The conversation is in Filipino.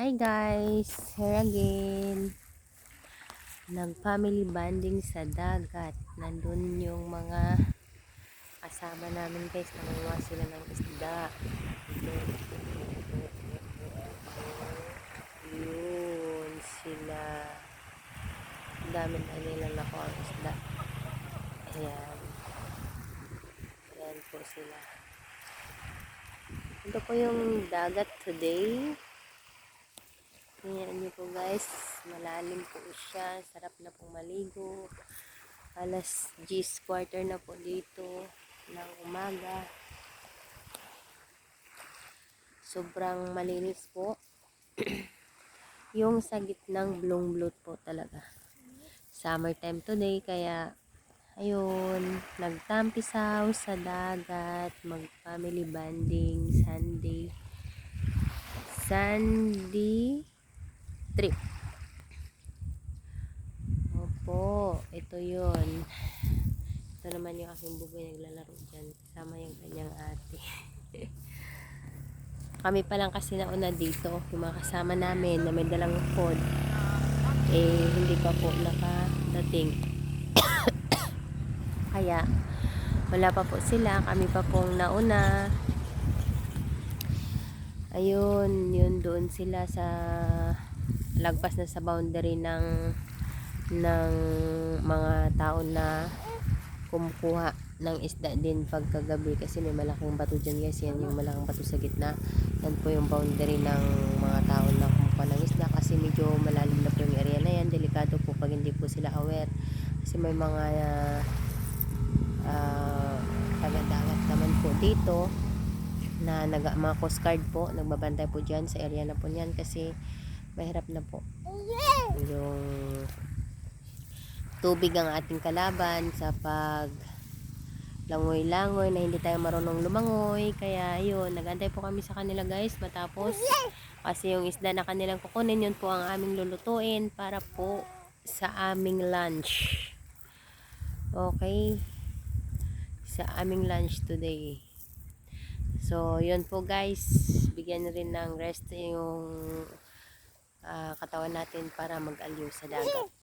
Hi guys, here again. Nag-family bonding sa dagat. Nandun yung mga kasama namin guys. Nangunguha sila ng isda. Yun sila. Dami na nila nakuha ang isda. Ayan. Ayan po sila. Ito po yung dagat today. Tingnan niyo po guys, malalim po siya. Sarap na pong maligo. Alas 10 quarter na po dito ng umaga. Sobrang malinis po. yung sa gitnang blong bloat po talaga. Summertime today kaya ayun, nagtampisaw sa dagat, mag family bonding Sunday. Sunday trip. Opo, ito yon. Ito naman yung aking bugoy naglalaro dyan. Kasama yung kanyang ate. Kami pa lang kasi nauna dito. Yung mga kasama namin na may dalang food. Eh, hindi pa po nakadating. Kaya, wala pa po sila. Kami pa pong nauna. Ayun, yun doon sila sa lagpas na sa boundary ng ng mga tao na kumukuha ng isda din pagkagabi kasi may malaking bato dyan guys. Yan yung malaking bato sa gitna. Yan po yung boundary ng mga tao na kumukuha ng isda kasi medyo malalim na po yung area na yan. Delikado po pag hindi po sila aware. Kasi may mga uh, taga-dagat naman po dito na nag, mga coast guard po nagbabantay po dyan sa area na po niyan kasi mahirap na po. Yung tubig ang ating kalaban sa pag langoy-langoy na hindi tayo marunong lumangoy. Kaya yun, nagantay po kami sa kanila guys matapos. Kasi yung isda na kanilang kukunin yun po ang aming lulutuin para po sa aming lunch. Okay? Sa aming lunch today. So, yun po guys. Bigyan rin ng rest yung uh, katawan natin para mag-aliw sa dagat.